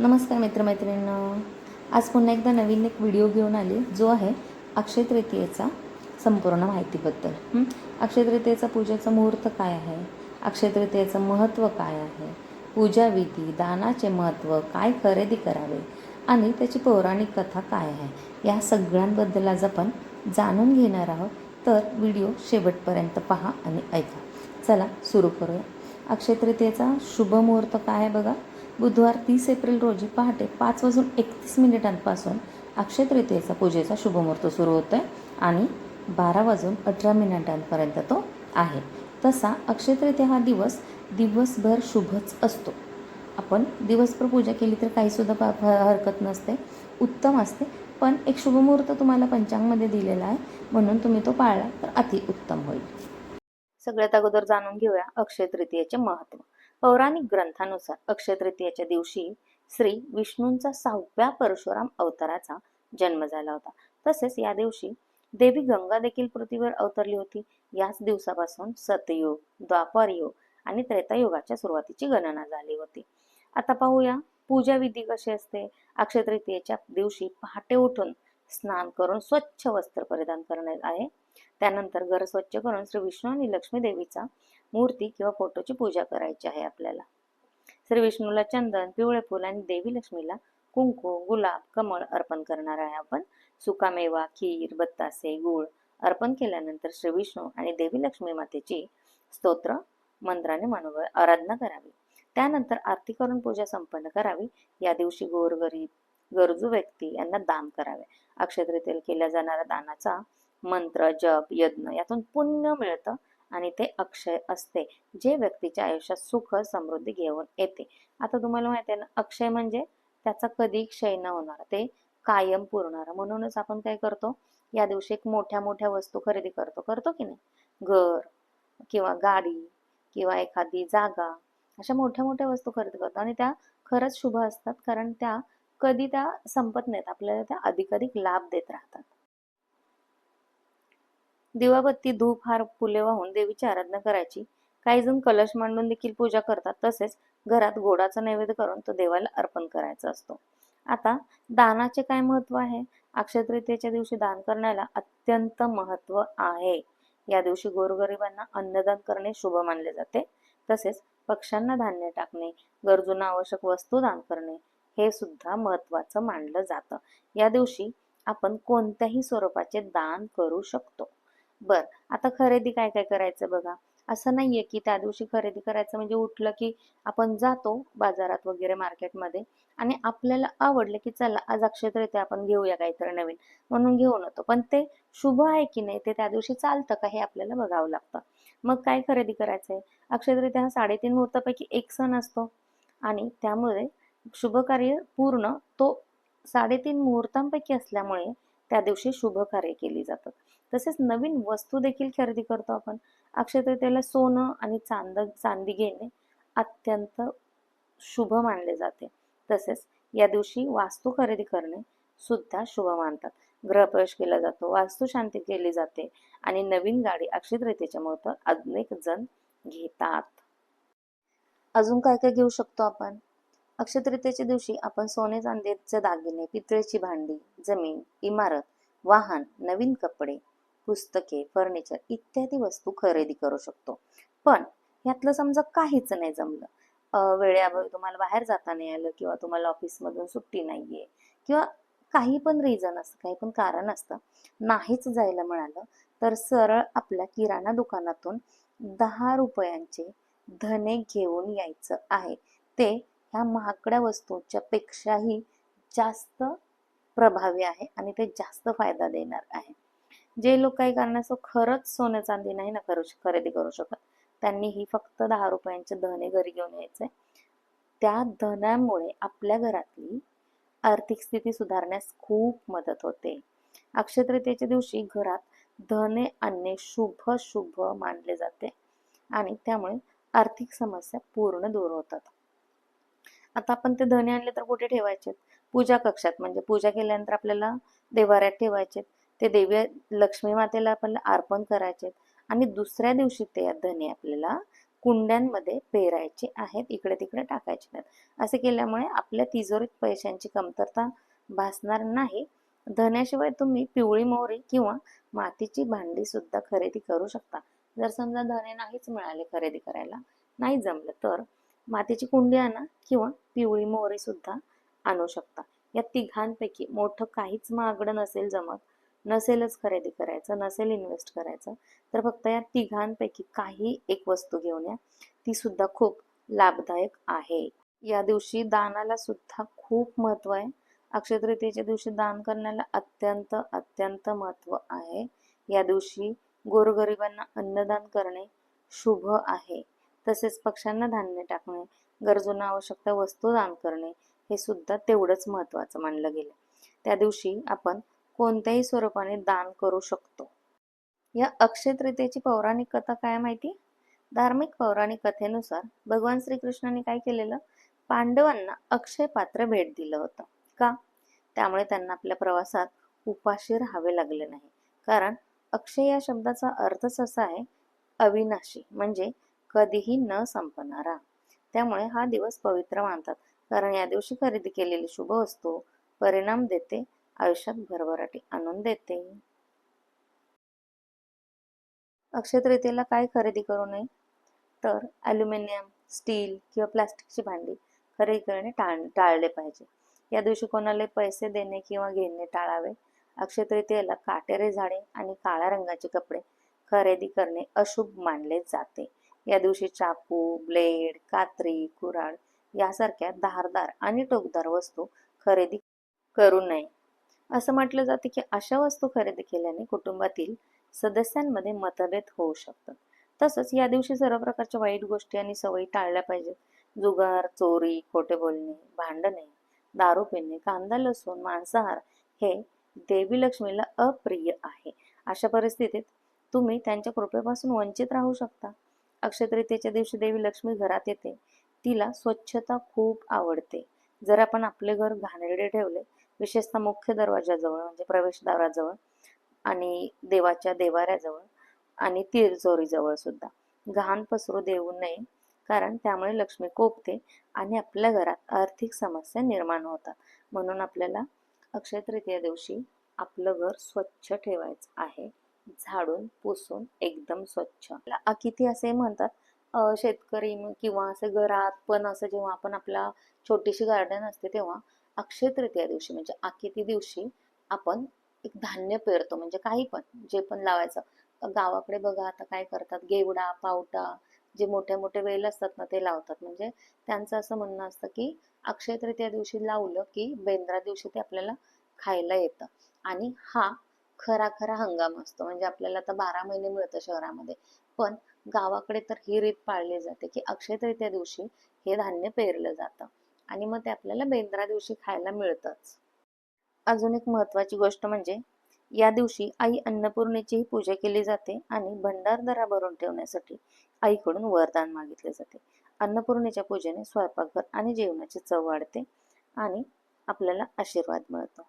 नमस्कार मित्रमैत्रिणींना. आज पुन्हा एकदा नवीन एक व्हिडिओ घेऊन आली जो आहे अक्षय तृतीयेचा संपूर्ण माहितीबद्दल. अक्षय तृतीयेचा पूजेचा मुहूर्त काय आहे? अक्षय तृतीयेचं महत्त्व काय आहे? पूजाविधी दानाचे महत्त्व काय खरेदी करावे? आणि त्याची पौराणिक कथा काय आहे? या सगळ्यांबद्दल आज आपण जाणून घेणार आहोत. तर व्हिडिओ शेवटपर्यंत पहा आणि ऐका. चला सुरू करूया. अक्षय तृतीयेचा शुभ मुहूर्त काय आहे बघा? बुधवार तीस एप्रिल रोजी पहाटे पाच वाजून एकतीस मिनिटांपासून अक्षय तृतीयेचा पूजेचा शुभमुहूर्त सुरू होतो आहे आणि बारा वाजून अठरा मिनिटांपर्यंत तो आहे. तसा अक्षय तृतीया हा दिवस दिवसभर शुभच असतो. आपण दिवसभर पूजा केली तर काहीसुद्धा प हरकत नसते उत्तम असते. पण एक शुभमुहूर्त तुम्हाला पंचांगमध्ये दिलेला आहे म्हणून तुम्ही तो पाळला तर अति उत्तम होईल. सगळ्यात अगोदर जाणून घेऊया अक्षय तृतीयेचे महत्त्व. पौराणिक ग्रंथानुसार अक्षय तृतीयेच्या दिवशी श्री विष्णूंचा सहाव्या परशुराम अवताराचा जन्म झाला होता. तसेच या दिवशी देवी गंगा देखील पृथ्वीवर अवतरली होती. याच दिवसापासून सतयुग द्वापर युग आणि त्रेतायुगाच्या सुरुवातीची गणना झाली होती. आता पाहूया पूजा विधी कशी असते. अक्षय तृतीयेच्या दिवशी पहाटे उठून स्नान करून स्वच्छ वस्त्र परिधान करण्यात आहे. त्यानंतर घर स्वच्छ करून श्री विष्णू आणि लक्ष्मी देवीचा मूर्ती किंवा फोटोची पूजा करायची आहे आपल्याला. श्री विष्णूला चंदन पिवळे फुल आणि देवी लक्ष्मीला कुंकू गुलाब कमळ अर्पण करणार आहे आपण. सुकामेवा खीर बत्तासे गुळ अर्पण केल्यानंतर श्री विष्णू आणि देवी लक्ष्मी मातेची स्तोत्र मंत्राने मनोबळ आराधना करावी. त्यानंतर आरती करून पूजा संपन्न करावी. या दिवशी गोरगरीब गरजू व्यक्ती यांना दान करावे. अक्षय तृतीयेला केल्या जाणाऱ्या दानाचा मंत्र जप यज्ञ यातून पुण्य मिळतं आणि ते अक्षय असते जे व्यक्तीच्या आयुष्यात सुख समृद्धी घेऊन येते. आता तुम्हाला माहिती आहे ना अक्षय म्हणजे त्याचा कधी क्षय न होणार ते कायम पुरणार. म्हणूनच आपण काय करतो या दिवशी एक मोठ्या मोठ्या वस्तू खरेदी करतो. करतो की नाही? घर किंवा गाडी किंवा एखादी जागा अशा मोठ्या मोठ्या वस्तू खरेदी करतो. आणि त्या खरंच शुभ असतात कारण त्या कधी त्या संपत नाहीत. आपल्याला त्या अधिकाधिक लाभ देत राहतात. दिवाबत्ती धूप हार फुले वाहून देवीची आराधना करायची. काही जण कलश मांडून देखील पूजा करतात. तसेच घरात गोडाचा नैवेद्य करून तो देवाला अर्पण करायचा असतो. आता दानाचे काय महत्त्व आहे? अक्षयतृतीयेच्या दिवशी दान करण्याला अत्यंत महत्त्व आहे. या दिवशी गोरगरिबांना अन्नदान करणे शुभ मानले जाते. तसेच पक्ष्यांना धान्य टाकणे गरजूंना आवश्यक वस्तू दान करणे हे सुद्धा महत्वाचं मानलं जातं. या दिवशी आपण कोणत्याही स्वरूपाचे दान करू शकतो. बर. आता खरेदी काय काय करायचं बघा. असं नाहीये की त्या दिवशी खरेदी करायचं म्हणजे उठलं की आपण जातो बाजारात वगैरे मार्केटमध्ये आणि आपल्याला आवडलं की चला आज अक्षय तृतीया आपण घेऊया काहीतरी नवीन. म्हणून घेऊन येतो. पण ते शुभ आहे की नाही ते त्या दिवशी चालतं का हे आपल्याला बघावं लागतं. मग काय खरेदी करायचंय? अक्षय हा साडेतीन मुहूर्तापैकी एक सण असतो आणि त्यामुळे शुभ कार्य पूर्ण तो साडेतीन मुहूर्तांपैकी असल्यामुळे त्या दिवशी शुभ कार्य केली जातात तसेच नवीन वस्तू देखील खरेदी करतो आपण. अक्षय तृतीयेला सोनं आणि चांद चांदी घेणे अत्यंत शुभ मानले जाते. तसेच या दिवशी वास्तू खरेदी करणे सुद्धा शुभ मानतात. गृहप्रवेश केला जातो वास्तू शांती केली जाते आणि नवीन गाडी अक्षय तृतीयेच्या मुहूर्त अनेक जण घेतात. अजून काय काय घेऊ शकतो आपण? अक्षतृतीयेच्या दिवशी आपण सोने चांदीचे दागिने पितळेची भांडी जमीन इमारत वाहन नवीन कपडे पुस्तके फर्निचर इत्यादी वस्तू खरेदी करू शकतो. पण यातलं समजा काहीच नाही जमलं. वेळेअभावी तुम्हाला बाहेर जाता नाही आलं किंवा तुम्हाला ऑफिसमधून सुट्टी नाहीये किंवा काही पण रिझन असतं काही पण कारण असतं नाहीच जायला मिळालं तर सरळ आपल्या किराणा दुकानातून दहा रुपयांचे धने घेऊन यायचं आहे. ते ह्या महागड्या वस्तूंच्या पेक्षाही जास्त प्रभावी आहे आणि ते जास्त फायदा देणार आहे. जे लोक काही कारणास्तव खरंच सोनं चांदी नाही ना करू खरेदी करू शकत. त्यांनी ही फक्त दहा रुपयांचे धने घरी घेऊन यायचे. त्या धनामुळे आपल्या घरातली आर्थिक स्थिती सुधारण्यास खूप मदत होते. अक्षय तृतीयेच्या दिवशी घरात धने आणणे शुभ शुभ मानले जाते आणि त्यामुळे आर्थिक समस्या पूर्ण दूर होतात. आता आपण ते धने आणले तर कुठे ठेवायचे पूजा कक्षात. म्हणजे पूजा केल्यानंतर आपल्याला देवाऱ्यात ठेवायचे ते देवी लक्ष्मी मातेला आपल्याला अर्पण करायचे आणि दुसऱ्या दिवशी ते धने आपल्याला कुंड्यांमध्ये पेरायचे आहेत. इकडे तिकडे टाकायचे नाहीत. असे केल्यामुळे आपल्या तिजोरीत पैशांची कमतरता भासणार नाही. धन्याशिवाय तुम्ही पिवळी मोहरी किंवा मातीची भांडी सुद्धा खरेदी करू शकता. जर समजा धने नाहीच मिळाले खरेदी करायला नाही जमलं तर मातीची कुंडी आणा किंवा पिवळी मोहरी सुद्धा आणू शकता. या तिघांपैकी मोठं काहीच महागडं नसेल जमत. नसेलच खरेदी करायचं नसेल इन्व्हेस्ट करायचं. तर फक्त या तिघांपैकी काही एक वस्तू घेऊन या. ती सुद्धा खूप लाभदायक आहे. या दिवशी दानाला सुद्धा खूप महत्त्व आहे. अक्षय तृतीयेच्या दिवशी दान करण्याला अत्यंत अत्यंत महत्त्व आहे. या दिवशी गोरगरिबांना अन्नदान करणे शुभ आहे. तसेच पक्ष्यांना धान्य टाकणे गरजूंना आवश्यकता वस्तू दान करणे हे सुद्धा तेवढंच महत्वाचं मानलं गेलं. त्या दिवशी आपण कोणत्याही स्वरूपाने दान करू शकतो. या अक्षय तृतीयेची पौराणिक कथा काय माहिती? धार्मिक पौराणिक कथेनुसार भगवान श्रीकृष्णाने काय केलेलं? पांडवांना अक्षय पात्र भेट दिलं होतं. का? त्यामुळे त्यांना आपल्या प्रवासात उपाशी राहावे लागले नाही. कारण अक्षय या शब्दाचा अर्थच असा आहे अविनाशी. म्हणजे कधीही न संपणारा. त्यामुळे हा दिवस पवित्र मानतात. कारण या दिवशी खरेदी केलेली शुभ वस्तू परिणाम देते आयुष्यात भरभराटी आणून देते. अक्षय तृतीयेला काय खरेदी करू नये? तर ॲल्युमिनियम स्टील किंवा प्लास्टिकची भांडी खरेदी करणे टाळ टाळले पाहिजे. या दिवशी कोणाला पैसे देणे किंवा घेणे टाळावे? अक्षय तृतीयेला काटेरी झाडे आणि काळ्या रंगाचे कपडे खरेदी करणे अशुभ मानले जाते. या दिवशी चाकू ब्लेड कात्री कुऱ्हाड यासारख्या धारदार आणि टोकदार वस्तू खरेदी करू नये. असं म्हटलं जाते की अशा वस्तू खरेदी केल्याने कुटुंबातील सदस्यांमध्ये मतभेद होऊ शकतात. तसंच या दिवशी सर्व प्रकारच्या वाईट गोष्टी आणि सवयी टाळल्या पाहिजेत. जुगार चोरी खोटे बोलणे भांडणे दारू पिणे कांदा लसूण मांसाहार हे देवी लक्ष्मीला अप्रिय आहे. अशा परिस्थितीत तुम्ही त्यांच्या कृपेपासून वंचित राहू शकता. अक्षयतृतीयेच्या दिवशी देवी लक्ष्मी घरात येते. तिला स्वच्छता खूप आवडते. जर आपण आपले घर घाणेरडे ठेवले विशेषतः मुख्य दरवाजाजवळ म्हणजे प्रवेशद्वाराजवळ आणि देवाच्या देवाऱ्याजवळ आणि तिरचोरीजवळ सुद्धा. घाण पसरू देऊ नये कारण त्यामुळे लक्ष्मी कोपते आणि आपल्या घरात आर्थिक समस्या निर्माण होतात. म्हणून आपल्याला अक्षय तृतीया दिवशी आपलं घर स्वच्छ ठेवायचं आहे. झाडून पुसून एकदम स्वच्छ. अकिती असे म्हणतात शेतकरी किंवा असे घरात पण असं जेव्हा आपण आपला छोटीशी गार्डन असते तेव्हा अक्षय तृतीया दिवशी म्हणजे अकिती दिवशी आपण एक धान्य पेरतो म्हणजे काही पण जे पण लावायचं. गावाकडे बघा आता काय करतात गेवडा पावटा जे मोठे मोठे वेल असतात ना ते लावतात. म्हणजे त्यांचं असं म्हणणं असतं की अक्षय तृतीया दिवशी लावलं की बेंद्रा दिवशी ते आपल्याला खायला येतं. आणि हा खरा खरा हंगाम असतो. म्हणजे आपल्याला आता बारा महिने मिळतं शहरामध्ये. पण गावाकडे तर ही रीत पाळली जाते की अक्षय तृतीया दिवशी हे धान्य पेरलं जातं आणि मग ते आपल्याला बेंद्रा दिवशी खायला मिळतंच. अजून एक महत्वाची गोष्ट म्हणजे या दिवशी आई अन्नपूर्णेचीही पूजा केली जाते आणि भंडारदरा भरून ठेवण्यासाठी आईकडून वरदान मागितले जाते. अन्नपूर्णेच्या पूजेने स्वयंपाकघर आणि जेवणाची चव वाढते आणि आपल्याला आशीर्वाद मिळतो.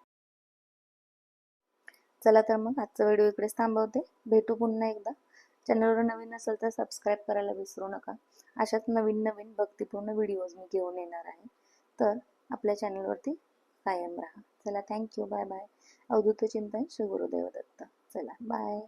चला तर मग आजचा व्हिडिओ इकडेच थांबवते. भेटू पुन्हा एकदा. चॅनलवर नवीन असेल तर सबस्क्राईब करायला विसरू नका. अशाच नवीन नवीन भक्तिपूर्ण व्हिडिओज मी घेऊन येणार आहे. तर आपल्या चॅनलवरती कायम राहा. चला थँक्यू बाय बाय अवधूत चिंतन श्री गुरुदेव दत्त. चला बाय